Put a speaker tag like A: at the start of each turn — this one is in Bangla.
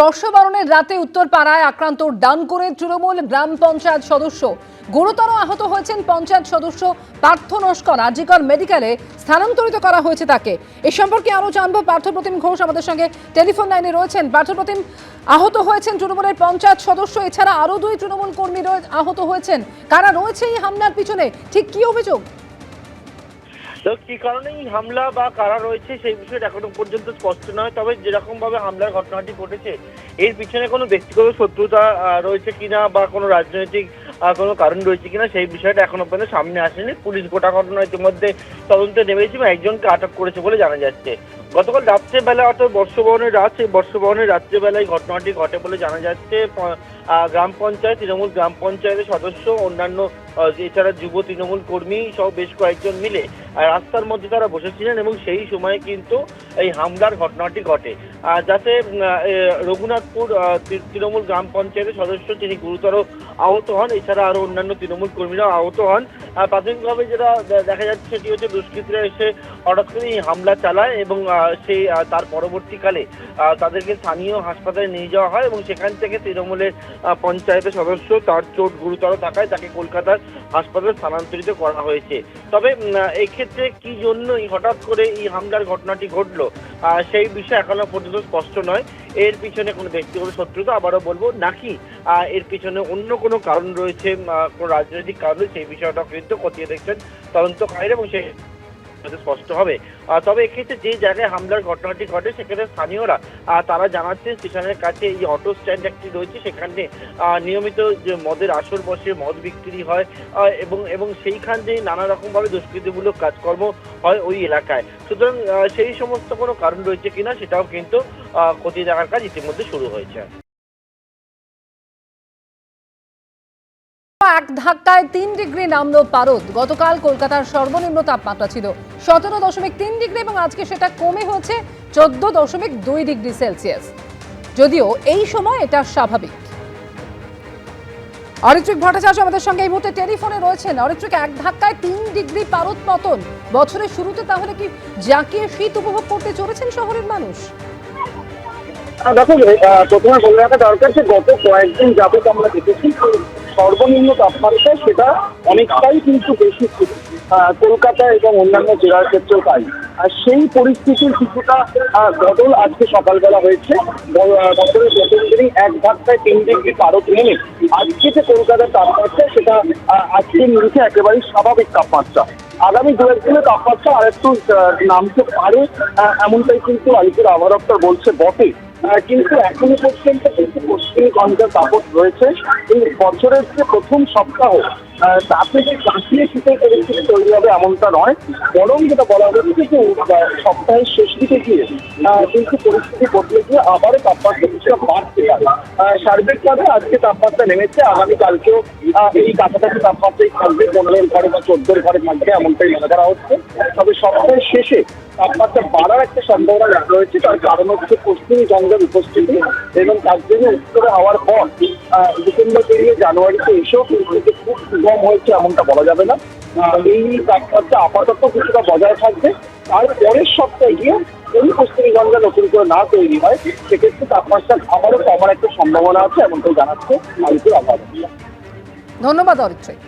A: বর্ষবরণের রাতে উত্তরপাড়ায় আক্রান্ত ডান করে তৃণমূল গ্রাম পঞ্চায়েত সদস্য। গুরুতর আহত হয়েছেন পঞ্চায়েত সদস্য পার্থ নস্কর। আজিকর মেডিকেলে স্থানান্তরিত করা হয়েছে তাকে। এ সম্পর্কে আরও জানব পার্থপ্রতিম ঘোষ আমাদের সঙ্গে টেলিফোন লাইনে রয়েছেন। পার্থপ্রতিম আহত হয়েছেন তৃণমূলের পঞ্চায়েত সদস্য, এছাড়া আরও দুই তৃণমূল কর্মী আহত হয়েছেন। কারা রয়েছে এই হামলার পিছনে? ঠিক কী অভিযোগ?
B: তো কি কারণে হামলা বা কারা রয়েছে সেই বিষয়টা এখনও পর্যন্ত স্পষ্ট নয়। তবে যেরকম ভাবে হামলার ঘটনাটি ঘটেছে, এর পিছনে কোনো ব্যক্তিগত শত্রুতা রয়েছে কিনা বা কোনো রাজনৈতিক কোনো কারণ রয়েছে কিনা সেই বিষয়টা এখনও পর্যন্ত সামনে আসেনি। পুলিশ গোটা ঘটনা ইতিমধ্যে তদন্তে নেমেছে এবং একজনকে আটক করেছে বলে জানা যাচ্ছে। গতকাল রাত্রেবেলা অর্থাৎ বর্ষবরণের রাত, সেই বর্ষবরণের রাত্রেবেলায় ঘটনাটি ঘটে বলে জানা যাচ্ছে। গ্রাম পঞ্চায়েত, তৃণমূল গ্রাম পঞ্চায়েতের সদস্য অন্যান্য এছাড়া যুব তৃণমূল কর্মী, সহ বেশ কয়েকজন মিলে রাস্তার মধ্যে তারা বসেছিলেন এবং সেই সময় কিন্তু এই হামলার ঘটনাটি ঘটে। যাতে রঘুনাথপুর তৃণমূল গ্রাম পঞ্চায়েতের সদস্য তিনি গুরুতর আহত হন, এছাড়া আরও অন্যান্য তৃণমূল কর্মীরা আহত হন প্রাথমিকভাবে যেটা দেখা যাচ্ছে সেটি হচ্ছে দুষ্কৃতীরা এসে হঠাৎ করে হামলা চালায় এবং সেই তার পরবর্তীকালে তাদেরকে স্থানীয় হাসপাতালে নিয়ে যাওয়া হয় এবং সেখান থেকে তৃণমূলের পঞ্চায়েতের সদস্য তার চোট গুরুতর থাকায় তাকে কলকাতার হাসপাতালে স্থানান্তরিত করা হয়েছে। তবে এক্ষেত্রে কি জন্যই হঠাৎ করে এই হামলার ঘটনাটি ঘটলো? সেই বিষয়ে এখনও পর্যন্ত স্পষ্ট নয়। এর পিছনে কোনো ব্যক্তিগত শত্রুতা আবারও বলব, নাকি এর পিছনে অন্য কোনো কারণ রয়েছে কোনো রাজনৈতিক কারণে সেই বিষয়টা কিন্তু খতিয়ে দেখছেন তদন্তকারীরা এবং সেই স্পষ্ট হবে। তবে এক্ষেত্রে যে জায়গায় হামলার ঘটনাটি ঘটে, সেখানে স্থানীয়রা তারা জানাচ্ছেন স্টেশনের কাছে এই অটো স্ট্যান্ড একটি রয়েছে। সেখানে নিয়মিত যে মদের আসর বসে মদ বিক্রি হয় এবং এবং সেইখান দিয়ে নানা রকম ভাবে দুষ্কৃতিমূলক কাজকর্ম হয় ওই এলাকায়। সুতরাং সেই সমস্ত কোনো কারণ রয়েছে কিনা সেটাও কিন্তু খতিয়ে দেখার কাজ ইতিমধ্যে শুরু হয়েছে।
A: এক ধাক্কায় তিন ডিগ্রি নামলো পারদ। গতকাল কলকাতার সর্বনিম্ন তাপমাত্রা ছিল সতেরো দশমিক তিন ডিগ্রি এবং আজকে সেটা কমে হয়েছে চোদ্দ দশমিক দুই ডিগ্রি সেলসিয়াস। যদিও এই সময় এটা স্বাভাবিক। অরিত্রিক ভট্টাচার্য আমাদের সঙ্গে এই মুহূর্তে টেলিফোনে রয়েছেন। অরিত্রিক, এক ধাক্কায় তিন ডিগ্রি পারদ পতন। বছরের শুরুতে তাহলে কি জাঁকিয়ে শীত উপভোগ করতে চলেছেন শহরের মানুষ?
C: আহ, দেখো প্রথমে বলে রাখা দরকার যে গত কয়েকদিন যাবত আমরা দেখেছি সর্বনিম্ন তাপমাত্রা সেটা অনেকটাই কিন্তু বেশি ছিল। কলকাতা এবং অন্যান্য জেলার ক্ষেত্রেও তাই। আর সেই পরিস্থিতির কিছুটা বদল আজকে সকালবেলা হয়েছে। বছরের প্রথম দিনই এক ধাক্কায় তিন ডিগ্রি পারদ নেমে আজকে যে কলকাতার তাপমাত্রা সেটা আজকের নিরিখে একেবারেই স্বাভাবিক তাপমাত্রা। আগামী দু একদিনে তাপমাত্রা আরেকটু নামতে পারে এমনটাই কিন্তু আলিপুর আবহাওয়া দপ্তর বলছে বটে। কিন্তু এখনও পর্যন্ত কিন্তু পশ্চিমগঞ্জের দাপট রয়েছে, এই বছরের যে প্রথম সপ্তাহ তাতে যে কাঁচিয়ে শীতের পরিস্থিতি তৈরি হবে এমনটা নয়, বরং যেটা বলা হচ্ছে যে সপ্তাহের শেষ দিকে গিয়ে কিন্তু পরিস্থিতি বদলে গিয়ে আবারও তাপমাত্রা কিছুটা বাড়তে পারে। সার্বিকভাবে আজকে তাপমাত্রা নেমেছে। আগামীকালকেও এই কাছাকাছি তাপমাত্রাই থাকবে। পনেরোর ঘরে বা চোদ্দোর ঘরে থাকবে এমনটাই মনে করা হচ্ছে। তবে সপ্তাহের শেষে তাপমাত্রা বাড়ার একটা সম্ভাবনা রয়েছে তার কারণ হচ্ছে পশ্চিম জঙ্গের উপস্থিতি এবং তার জন্য উত্তরে হওয়ার পর ডিসেম্বর পেরিয়ে জানুয়ারিতে এসেও কিন্তু খুব কম হয়েছে এমনটা বলা যাবে না। এই তাপমাত্রা আপাতত কিছুটা বজায় থাকবে। তারপরের সপ্তাহে গিয়ে যদি পশ্চিমবঙ্গে নতুন করে না তৈরি হয়, সেক্ষেত্রে তাপমাত্রা আবারও কমার একটা সম্ভাবনা আছে, এমনটাই জানাচ্ছে আলিপুর আবহাওয়া।
A: ধন্যবাদ অরিত্রিক